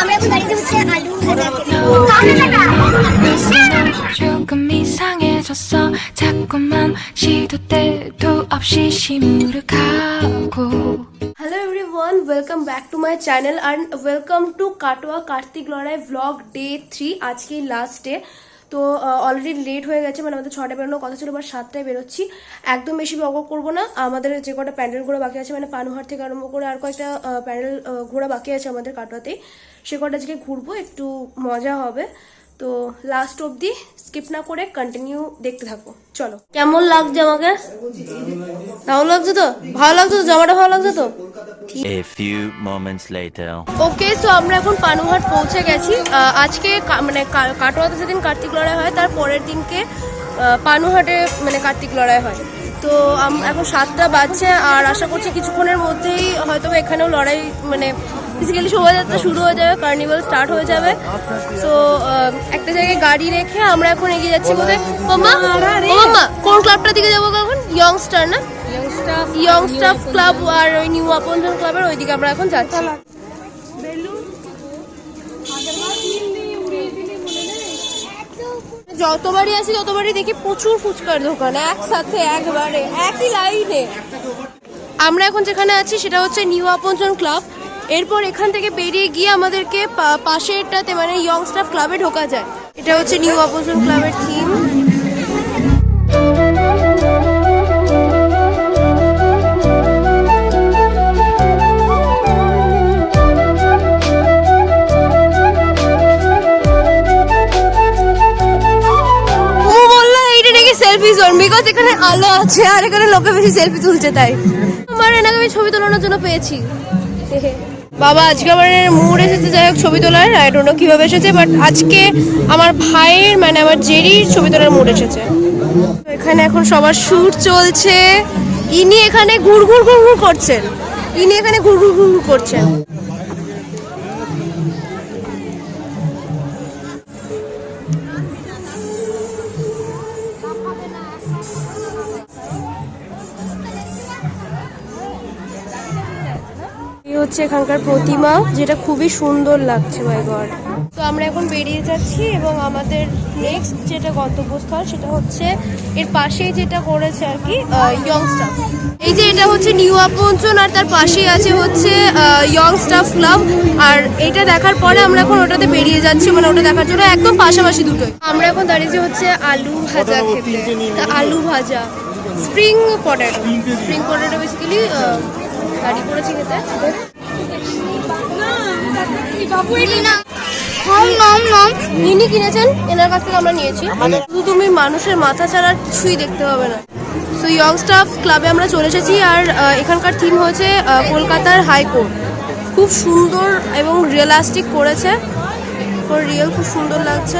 আমরা এখন দাঁড়িয়ে হচ্ছে আলু ভাজা খেতে। 조금 이상해졌어 자꾸만 시도 때도 없이 시무룩하고 hello everyone welcome back to my channel and welcome to Katwa Kartik Larai vlog day three আজকেই লাস্ট ডে তো অলরেডি লেট হয়ে গেছে মানে আমাদের ছটায় বেরোনোর কথা ছিল বাট সাতটায় বেরোচ্ছি। একদম বেশি বক করব না, আমাদের যে কটা প্যান্ডেল ঘোরা বাকি আছে মানে পানুহার থেকে আরম্ভ করে আর কয়েকটা প্যান্ডেল ঘোরা বাকি আছে আমাদের কাটোয়াতেই। সে কটা আজকে ঘুরবো, একটু মজা হবে। তো লাস্ট অবধি স্কিপ না করে কন্টিনিউ দেখতে থাকো। চলো। কেমন লাগছে আমাকে? ভালো লাগছে তো? ভালো লাগছে তো? জামাটা ভালো লাগছে তো? A few moments later. Okay so আমরা এখন পানুহাট পৌঁছে গেছি। আজকে মানে কাটোয়াতে যেদিন কার্তিক লড়াই হয়, তার পরের দিনকে পানুহাটে মানে কার্তিক লড়াই হয়। তো এখন সাতটা বাজছে আর আশা করছি কিছুক্ষণের মধ্যেই হয়তো এখানেও লড়াই মানে ফিজিক্যালি শোভাযাত্রা শুরু হয়ে যাবে কার্নিভাল স্টার্ট হয়ে যাবে। সো একটা জায়গায় গাড়ি রেখে আমরা এখন এগিয়ে যাচ্ছি বোধহয়। মাম্মা ও মাম্মা কোন ক্লাবটার দিকে যাব এখন? ইয়ংস্টার না? ইয়ং স্টাফ ক্লাব আর ওই নিউ আপনজন ক্লাবের ওইদিকে আমরা এখন যাচ্ছি। যতবারই আসি ততবারই দেখি প্রচুর ফুচকার দোকান একসাথে একবারে একই লাইনে। আমরা এখন যেখানে আছি সেটা হচ্ছে নিউ আপনজন ক্লাব এরপর এখান থেকে বেরিয়ে গিয়ে আমাদেরকে পাশেরটাতে মানে ইয়ং স্টাফ ক্লাবে ঢোকা যায়। এটা হচ্ছে নিউ আপনজন ক্লাবের থিম বিকজ এখানে আলো আছে আর এখানে লোকে বেশি সেলফি তুলছে, তাই। আমার এনাকে আমি ছবি তোলানোর জন্য পেয়েছি। বাবা, আজকে আমার মুড এসেছে, যাই হোক, ছবি তোলার আই ডোন্ট নো কীভাবে এসেছে বাট আজকে আমার ভাইয়ের মানে আমার জেরির ছবি তোলার মুড এসেছে। এখানে এখন সবার শুট চলছে। ইনি এখানে ঘুর ঘুর ঘুর ঘুর করছেন। ইনি এখানে ঘুর ঘুর ঘুর করছেন। হচ্ছে এখানকার প্রতিমা, যেটা খুবই সুন্দর লাগছে মাই গড তো আমরা এখন বেরিয়ে যাচ্ছি এবং আমাদের নেক্সট যেটা গন্তব্যস্থল, সেটা হচ্ছে এর পাশেই যেটা করেছে আর কি ইয়ং স্টাফ এই যে এটা হচ্ছে নিউ আপঞ্চন আর তার পাশেই আছে হচ্ছে ইয়ং স্টাফ ক্লাব আর এটা দেখার পরে আমরা এখন ওটাতে বেরিয়ে যাচ্ছি মানে ওটা দেখার জন্য একদম পাশাপাশি দুটোই। আমরা এখন দাঁড়িয়েছি হচ্ছে আলু ভাজা খেতে। আলু ভাজা। Spring potato spring potato basically দাঁড়িয়ে পড়েছি খেতে। ইনি কিনেছেন? এনার কাছ থেকে আমরা নিয়েছি। শুধু তুমি মানুষের মাথা ছাড়া আর কিছুই দেখতে হবে না। সো ইয়ং স্টাফ ক্লাবে আমরা চলে এসেছি আর এখানকার থিম হচ্ছে আহ, কলকাতার হাইকোর্ট খুব সুন্দর এবং রিয়েলাস্টিক করেছে। রিয়েল খুব সুন্দর লাগছে।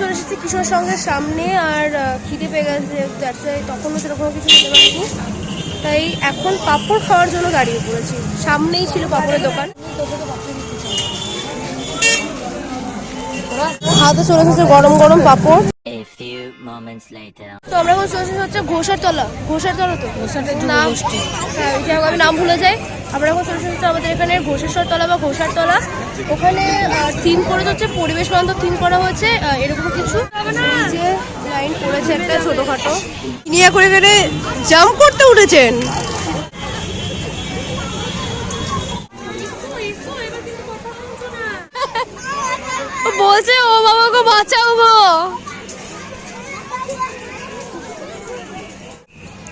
চলে এসেছি কিশোর সঙ্গের সামনে আর খিদে পেয়ে গেছে তখনও সেরকম কিছু খেতে পারিনি। তাই এখন পাঁপড় খাওয়ার জন্য দাঁড়িয়ে পড়েছি। সামনেই ছিল পাঁপড়ের দোকান। হাতে চলে এসেছে গরম গরম পাঁপড়. তো আমরা এখন চলে এসেছি হচ্ছে ঘোষার তলা ঘোষার তলা তো নাম হ্যাঁ আমি নাম ভুলে যাই। আমরা এখন এসেছি আমাদের এখানে ঘোষেশ্বর তলা বা ঘোষার তলা। ওখানে থিম করে হচ্ছে পরিবেশ বান্ধব থিম করা হয়েছে এরকম কিছু। যে লাইন করেছে একটা ছোটখাটো। নিয়ে করে এখানে জাম্প করতে উঠেছেন। ও বলছে ও বাঁচাও গো।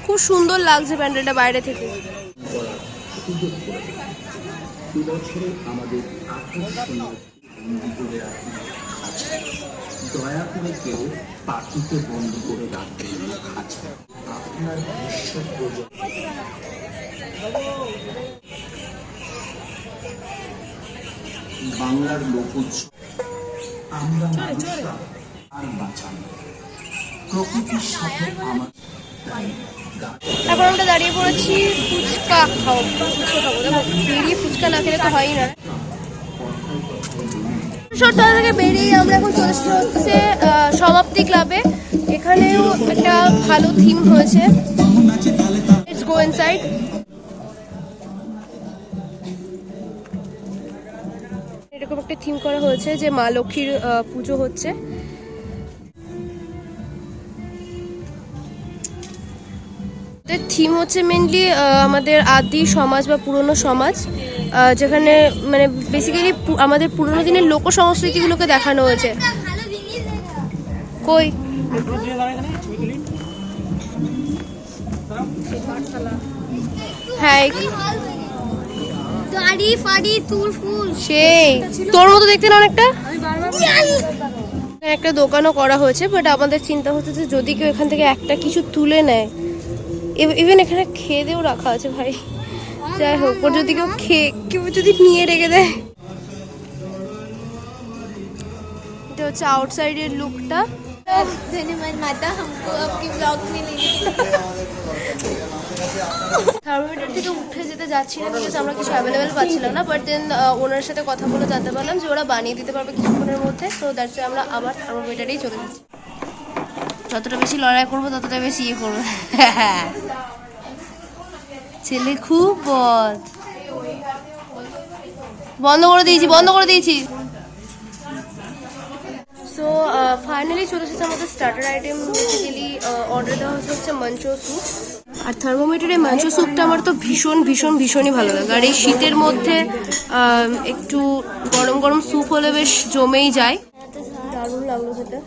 খুব সুন্দর লাগছে প্যান্ডেলটা বাইরে থেকে। দয়া। করে কেউ পাখিকে বন্দি করে রাখবেন আচ্ছা আপনার ভবিষ্যৎ বাংলার লোক আমরা আর বাঁচান প্রকৃতির সাথে আমার এখন আমরা দাঁড়িয়ে পড়েছি ফুচকা খাও ফুচকা খাব। দেখো বেরিয়ে ফুচকা না খেলে তো হয়ই না। সরতলা থেকে বেরিয়ে আমরা এখন চলে হচ্ছে সমাপ্তি ক্লাবে। এখানেও একটা ভালো থিম হয়েছে লেটস গো ইনসাইড এরকম একটা থিম করা হয়েছে যে মা লক্ষ্মীর পুজো হচ্ছে। থিম হচ্ছে মেনলি আমাদের আদি সমাজ বা পুরনো সমাজ যেখানে মানে বেসিক্যালি আমাদের পুরনো দিনের লোক সংস্কৃতিগুলোকে দেখানো হয়েছে। কই? হ্যাঁ গাড়ি ফাড়ি তুল ফুল। সেই। তোর মতো দেখতে না অনেকটা? একটা দোকানও করা হয়েছে বাট আমাদের চিন্তা হচ্ছে যে যদি কেউ এখান থেকে একটা কিছু তুলে নেয় ইভেন এখানে খেয়ে দিয়েও রাখা আছে ভাই। যাই হোক, ওর যদি কেউ খেয়ে, কেউ যদি নিয়ে রেখে দেয়। এটা হচ্ছে আউটসাইডের লুকটা থার্মোমিটার উঠে যেতে যাচ্ছি না আমরা কিছু অ্যাভেলেবেল পাচ্ছিলাম না বাট দেন ওনার সাথে কথা বলে জানতে পারলাম যে ওরা বানিয়ে দিতে পারবে কিছুক্ষণের মধ্যে। আমরা আবার চলে যাচ্ছি। যতটা বেশি লড়াই করব ততটা বেশি ইয়ে করব। ছেলে খুব বদ। বন্ধ করে দিয়েছি বন্ধ করে দিয়েছি। সো ফাইনালি চলে এসেছে আমাদের স্টার্টার আইটেম বেসিক্যালি অর্ডার দেওয়া হচ্ছে হচ্ছে মাঞ্চো স্যুপ আর থার্মোমিটারে মাঞ্চো স্যুপটা আমার তো ভীষণ ভীষণ ভীষণই ভালো লাগে। আর এই শীতের মধ্যে একটু গরম গরম স্যুপ হলে বেশ জমেই যায়। দারুণ লাগল খেতে।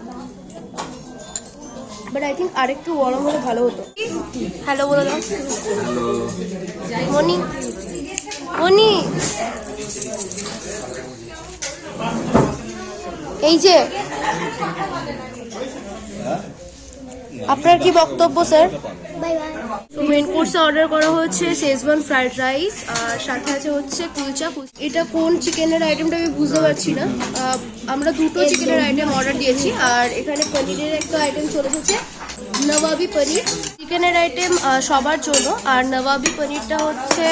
বাট আই থিঙ্ক আরেকটু গরম হলে ভালো হতো। হ্যালো বলে দাও। মনি। মনি। এই যে। আপনার কি বক্তব্য স্যার? মেন কোর্সে অর্ডার করা হচ্ছে শেজওয়ান ফ্রাইড রাইস আর সাথে আছে হচ্ছে কুলচা এটা কোন চিকেনের আইটেমটা আমি বুঝতে পারছি না। আমরা দুটো চিকেনের আইটেম অর্ডার দিয়েছি আর এখানে পনিরের একটা আইটেম চলে এসেছে নবাবি পনির। চিকেনের আইটেম সবার জন্য আর নবাবি পনিরটা হচ্ছে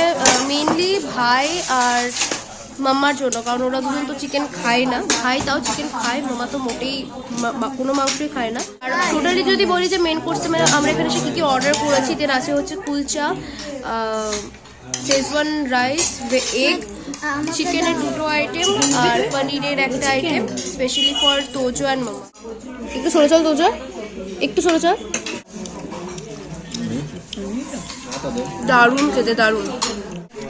মেনলি ভাই আর মাম্মার জন্য, কারণ ওরা দুজন তো চিকেন খায় না। ভাই তাও চিকেন খায় মামা তো মোটেই কোনো মাংসই খায় না। আর টোটালি যদি বলি যে মেন কোর্সে মানে আমরা এখানে সে কী কী অর্ডার করেছি দেন আছে হচ্ছে কুলচা শেজওয়ান রাইস এগ চিকেনের দুটো আইটেম আর পনিরের একটা item specially for Tojo and মামা একটু সরে চল তোজো একটু সরে চল। দারুণ খেতে, দারুণ।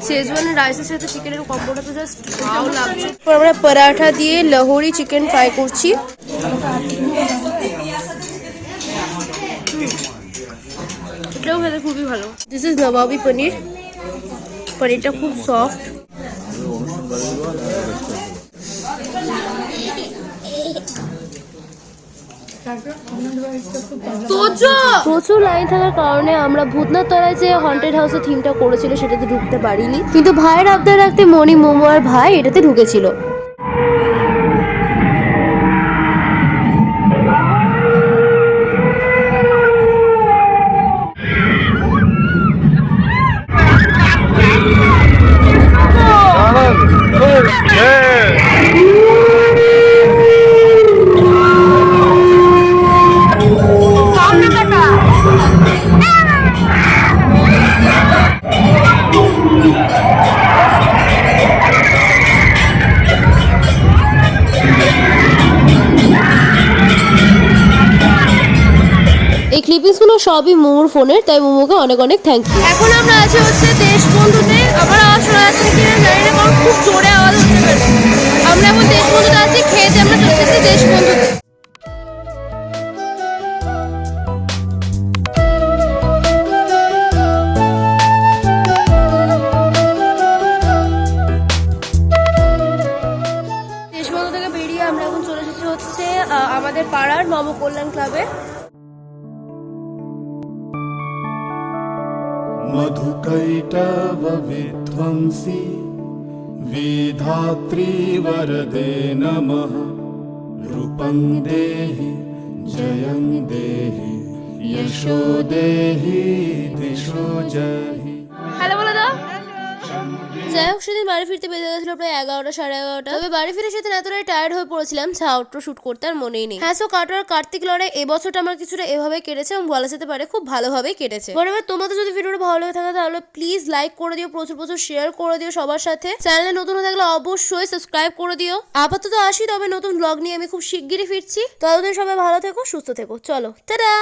শেজওয়ান রাইসের সাথে চিকেনের কম্বোটা তো জাস্ট ভালো লাগছে। এরপর আমরা পরাঠা দিয়ে লাহোরি চিকেন ফ্রাই করছি। এটাও খেতে খুবই ভালো। This is nawabi paneer. পনিরটা খুব সফট প্রচুর লাইন থাকার কারণে আমরা ভূতনাথ তলায় যে হন্টেড হাউসের থিমটা করেছিল সেটাতে ঢুকতে পারিনি। কিন্তু ভাইয়ের আবদার রাখতে মণি মোমো আর ভাই এটাতে ঢুকেছিল। এই ক্লিপিংসগুলো সবই মোমোর ফোনের, তাই মোমোকে অনেক অনেক থ্যাংক ইউ এখন আমরা আছি হচ্ছে দেশবন্ধুতে আবার আওয়াজ শোনা যাচ্ছে কিনা জানি না খুব জোরে আওয়াজ হচ্ছে। আমরা এখন দেশ বন্ধুতে আছি খেয়েতে আমরা চলে এসেছি দেশবন্ধুতে দেশবন্ধু तव विध्वंसि विधात्री वरदे नमः। रूपं देहि जयं देहि यशो देहि दिशो जय। যাই হোক, সেদিন বাড়ি ফিরতে বেজে গেছিল প্রায় এগারোটা, সাড়ে এগারোটা। তবে বাড়ি ফিরে সেদিন এতটাই টায়ার্ড হয়ে পড়েছিলাম যে আউটরো শুট করতে আর মনেই নেই। হ্যাঁ সো কাটোয়ার কার্তিক লড়াই এবছরটা আমার কিছুটা এভাবে কেটেছে এবং বলা যেতে পারে খুব ভালোভাবেই কেটেছে। এবার তোমাদের যদি ভিডিওটা ভালো লেগে থাকে তাহলে প্লিজ লাইক করে দিও, প্রচুর প্রচুর শেয়ার করে দিও সবার সাথে। চ্যানেলে নতুন হয়ে থাকলে অবশ্যই সাবস্ক্রাইব করে দিও। আপাতত আসি, তবে নতুন ব্লগ নিয়ে আমি খুব শিগগিরই ফিরছি। ততদিন সবাই ভালো থেকো, সুস্থ থেকো। চলো টাটা